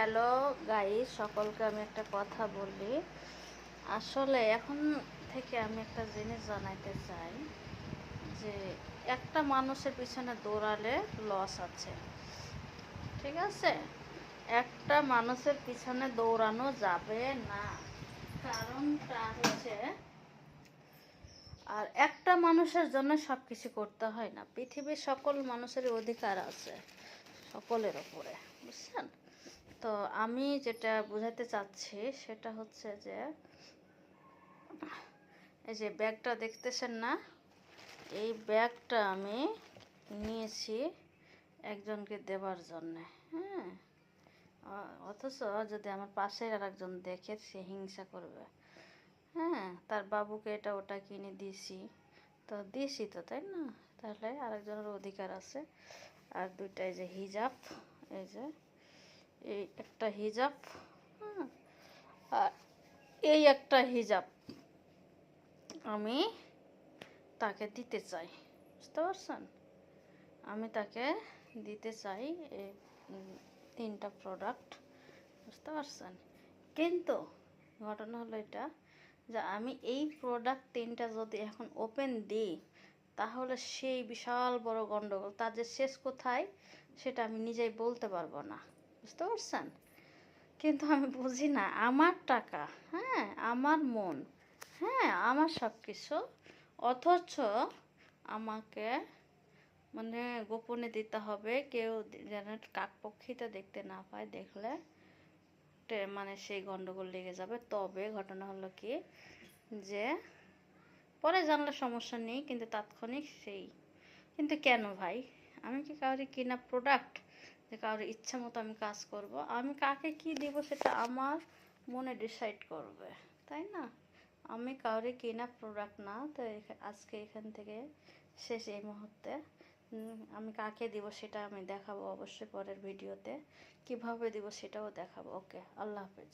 Hello guy সকলকে আমি একটা কথা বলি। আসলে এখন থেকে আমি একটা জিনিস জানাইতে চাই, যে একটা মানুষের পিছনে দৌড়ালে লস আছে। ঠিক আছে? একটা মানুষের পিছনে দৌড়ানো যাবে না। কারণটা হচ্ছে, আর একটা মানুষের জন্য সব কিছু করতে হয় না। পৃথিবীর সকল মানুষের অধিকার আছে, সকলের ওপরে বুঝছেন? তো আমি যেটা বোঝাতে চাচ্ছি সেটা হচ্ছে যে, এই যে ব্যাগটা দেখতেছেন না, এই ব্যাগটা আমি নিয়েছি একজনকে দেবার জন্যে হ্যাঁ? অথচ যদি আমার পাশের আর একজন দেখে সে হিংসা করবে হ্যাঁ? তার বাবুকে এটা ওটা কিনে দিয়েছি, তো দিয়েছি তো, তাই না? তাহলে আরেকজনের অধিকার আছে। আর দুইটা এই যে হিজাব, এই যে এই একটা হিজাব আর এই একটা হিজাব আমি তাকে দিতে চাই, বুঝতে পারছেন? আমি তাকে দিতে চাই এই তিনটা প্রোডাক্ট বুঝতে পারছেন? কিন্তু ঘটনা হলো এটা যে আমি এই প্রোডাক্ট তিনটা যদি এখন ওপেন দিই, তাহলে সেই বিশাল বড় গন্ডগোল তার যে শেষ কোথায়, সেটা আমি নিজেই বলতে পারব না। বুঝতে পারছেন? কিন্তু আমি বুঝি না, আমার টাকা হ্যাঁ আমার মন হ্যাঁ আমার সব কিছু অথচ আমাকে মানে গোপনে দিতে হবে, কেউ যেন কাকপক্ষিতে দেখতে না পায়, দেখলে মানে সেই গন্ডগোল লেগে যাবে। তবে ঘটনা হলো কি যে, পরে জানলে সমস্যা নেই, কিন্তু তাৎক্ষণিক সেই, কিন্তু কেন ভাই? আমি কি কাউরে কিনা প্রোডাক্ট যে কারোর ইচ্ছা মতো আমি কাজ করব। আমি কাকে কি দিব সেটা আমার মনে ডিসাইড করবে, তাই না? আমি কাউরে কেনা প্রোডাক্ট না, তো আজকে এখান থেকে শেষ এই মুহূর্তে। আমি কাকে দিব সেটা আমি দেখাবো অবশ্যই পরের ভিডিওতে। কীভাবে দিব সেটাও দেখাবো। ওকে, আল্লাহ হাফেজ।